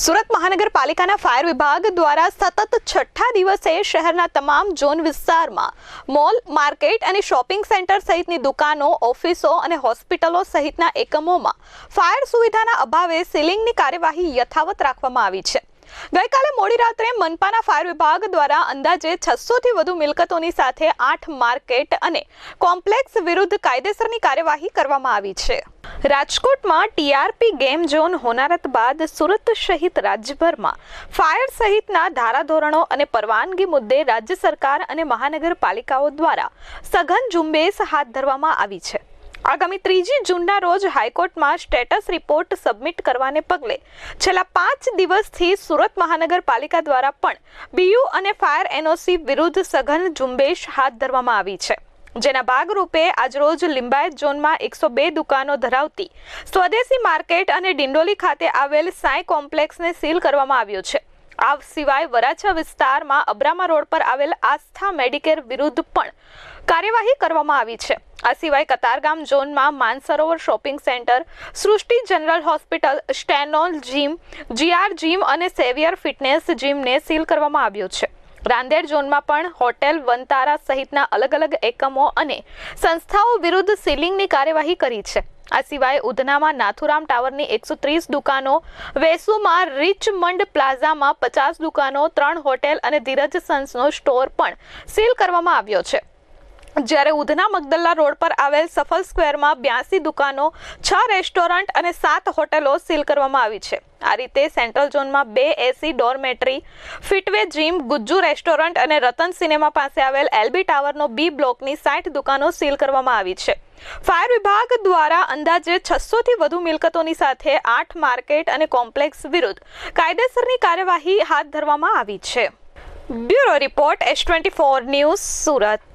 સુરત મહાનગરપાલિકાના ફાયર વિભાગ દ્વારા સતત છઠ્ઠા દિવસે શહેરના તમામ ઝોન વિસ્તારમાં મોલ, માર્કેટ અને શોપિંગ સેન્ટર સહિતની દુકાનો, ઓફિસો અને હોસ્પિટલો સહિતના એકમોમાં ફાયર સુવિધાના અભાવે સીલિંગની કાર્યવાહી યથાવત રાખવામાં આવી છે. ગઈકાલે મોડી રાત્રે મનપાના ફાયર વિભાગ દ્વારા અંદાજે છસોથી વધુ મિલકતોની સાથે આઠ માર્કેટ અને કોમ્પ્લેક્સ વિરુદ્ધ કાયદેસરની કાર્યવાહી કરવામાં આવી છે. રાજકોટમાં ટીઆરપી ગેમ ઝોન હોનારત બાદ સુરત સહિત રાજ્યભરમાં ફાયર સહિતના ધારાધોરણો અને પરવાનગી મુદ્દે રાજ્ય સરકાર અને મહાનગરપાલિકાઓ દ્વારા સઘન ઝુંબેશ હાથ ધરવામાં આવી છે. આગામી ત્રીજી જૂનના રોજ હાઈકોર્ટમાં સ્ટેટસ રિપોર્ટ સબમિટ કરવાને પગલે છેલ્લા પાંચ દિવસથી સુરત મહાનગરપાલિકા દ્વારા પણ બીયુ અને ફાયર એનઓસી વિરુદ્ધ સઘન ઝુંબેશ હાથ ધરવામાં આવી છે. જેના ભાગરૂપે આજરોજ લિંબાયત ઝોનમાં એકસો બે દુકાનો ધરાવતી સ્વદેશી માર્કેટ અને ડિંડોલી ખાતે આવેલ સાંઈ કોમ્પ્લેક્સને સીલ કરવામાં આવ્યો છે. આ સિવાય વરાછા વિસ્તારમાં અબ્રામા રોડ પર આવેલ આસ્થા મેડિકેર વિરુદ્ધ પણ કાર્યવાહી કરવામાં આવી છે. આ સિવાય કતારગામ ઝોનમાં Mansarovar shopping centre, Srushti general hospital, સ્ટેનોલ gym, GR gym અને સેવિયર ફિટનેસ જીમને સીલ કરવામાં આવ્યો છે. રાંદેર ઝોનમાં પણ હોટેલ, વનતારા સહિતના અલગ અલગ એકમો અને સંસ્થાઓ વિરુદ્ધ સીલિંગની કાર્યવાહી કરી છે. આ સિવાય ઉધનામાં નાથુરામ ટાવરની એકસો ત્રીસ દુકાનો, વેસુમાં રિચમંડ પ્લાઝામાં પચાસ દુકાનો, ત્રણ હોટેલ અને ધીરજ સન્સનો સ્ટોર પણ સીલ કરવામાં આવ્યો છે. જ્યારે ઉધના મગદલ્લા રોડ પર આવેલ સફલ સ્ક્વેરમાં બ્યાસી દુકાનો, છ રેસ્ટોરન્ટ અને સાત હોટેલો સીલ કરવામાં આવી છે. આ રીતે સેન્ટ્રલ ઝોનમાં બે AC dormitory, Fitway gym, Gujju restaurant અને રતન સિનેમા પાસે આવેલ એલબી ટાવરનો બી બ્લોકની સાઠ દુકાનો સીલ કરવામાં આવી છે. ફાયર વિભાગ દ્વારા અંદાજે છસોથી વધુ મિલકતોની સાથે આઠ માર્કેટ અને કોમ્પ્લેક્સ વિરુદ્ધ કાયદેસરની કાર્યવાહી હાથ ધરવામાં આવી છે. Bureau report S twenty four news Surat.